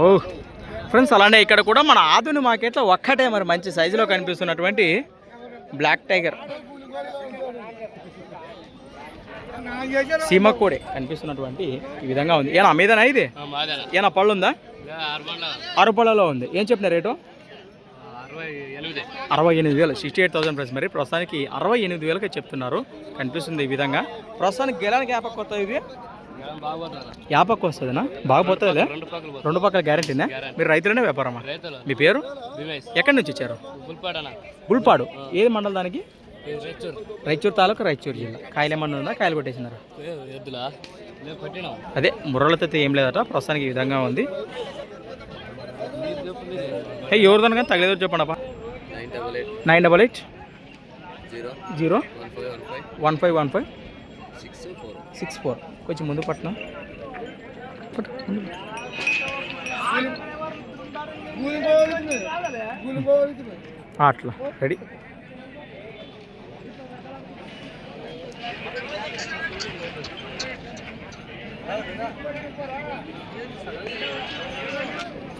ఓ friends అలానే ఇక్కడ కూడా మన ఆధుని మార్కెట్లో ఒక్కటే మరి మంచి సైజులో కనిపిస్తున్నటువంటి బ్లాక్ టైగర్ సీమ కోడే కనిపిస్తున్నటువంటి ఈ విధంగా ఉంది. ఏనా మీదనా ఇది? ఏనా పళ్ళు ఉందా? ఆరు పళ్ళలో ఉంది. ఏం చెప్పిన రేటు? అరవై ఎనిమిది. వేలు. సిక్స్టీ ఎయిట్ థౌసండ్ ప్రైస్ మరి. ప్రస్తుతానికి అరవై ఎనిమిది వేలకే చెప్తున్నారు. కనిపిస్తుంది ఈ విధంగా. ప్రస్తుతానికి గెలానికి యాపక్ కొత్త ఇది? బాగుపోతారా యాపక్ వస్తుందినా? బాగా పోతుందిలే? రెండు పక్కలు పోతాయి రెండు పక్కల గ్యారెంటీనా మీరు రైతులనే వ్యాపారమా? రైతులు. మీ పేరు? ఎక్కడి నుంచి వచ్చారు? గుల్పాడు ఏది మండలం దానికి? రాయచూరు తాలూకా రాయచూరు జిల్లా. కాయలు ఏమన్నా ఉందా కాయలు కొట్టేసినారా? అదే ముర్రలతో అయితే ఏం లేదట. ప్రస్తుతానికి ఈ విధంగా ఉంది. హే ఎవరిదాని కానీ తగలేదు చెప్పండప్పా. Nine double eight. Nine double eight? Zero. One five one five. Six four. కొంచెం ముందు పట్టిన అట్లా. రెడీ.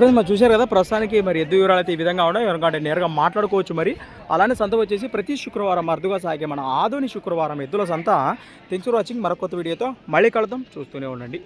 ఫ్రెండ్స్ మరి చూశారు కదా ప్రస్తుతానికి మరి ఎద్దు వివరాలు అయితే ఈ విధంగా ఉన్నాయి. ఎందుకంటే నేరుగా మాట్లాడుకోవచ్చు మరి. అలానే సంత వచ్చేసి ప్రతి శుక్రవారం అరుదుగా సాగే మన ఆధుని శుక్రవారం ఎద్దుల సంత. తెంచు ఫర్ వాచింగ్ మరొక వీడియోతో మళ్ళీ కలుద్దాం. చూస్తూనే ఉండండి.